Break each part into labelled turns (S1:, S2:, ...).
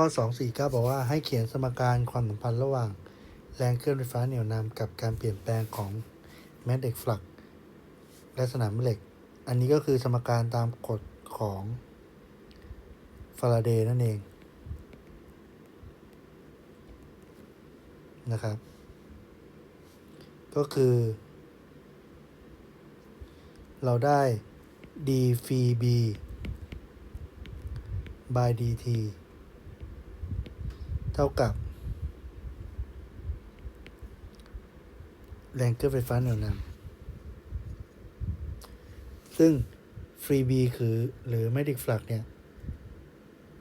S1: ข้อ 249 บอกว่าให้เขียนสมการความสัมพันธ์ระหว่าง แรงเคลื่อนไฟฟ้าเหนี่ยวนำกับการเปลี่ยนแปลงของแมกเนติกฟลักซ์และสนามแม่เหล็ก อันนี้ก็คือสมการตามกฎของฟาราเดย์นั่นเองนะครับ ก็คือ เราได้ d phi b by dt ท่ากับแรงเคลื่อไฟฟ้าเหนี่ยวนำซึ่ง free b คือหรือ magnetic flux เนี่ย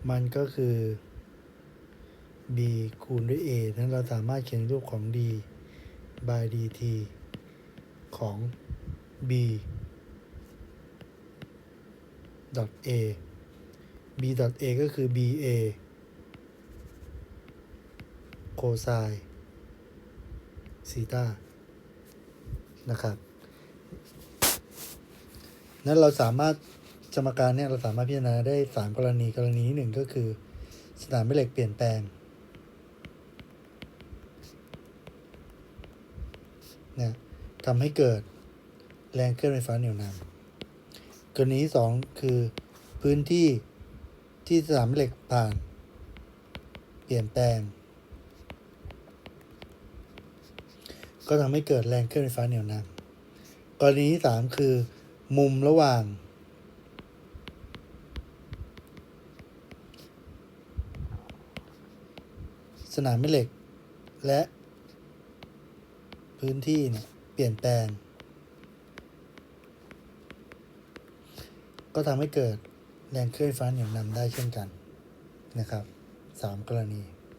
S1: มันก็คือ b คูณด้วย a นั้นเราสามารถเขียนรูปของ d by dt ของ b dot a b dot a ก็คือ b a โคไซน์ซีตานะครับนั้นเราสามารถสมการเนี่ยเราสามารถพิจารณาได้สามกรณีกรณีหนึ่งก็คือ สนามแม่เหล็กเปลี่ยนแปลงนี่ยทำให้เกิดแรงเคลื่อนไฟฟ้าเหนี่ยวนำกรณีที่สองคือพื้นที่ที่สนามแม่เหล็กผ่าน เปลี่ยนแปลง ก็ทำให้เกิดแรงเคลื่อนไฟฟ้าเหนี่ยวนำกรณีที่สามคือ มุมระหว่าง สนามแม่เหล็ก และพื้นที่เนี่ยเปลี่ยนแปลง ก็ทำให้เกิดแรงเคลื่อนไฟฟ้าเหนี่ยวนำได้เช่นกันนะครับสามกรณี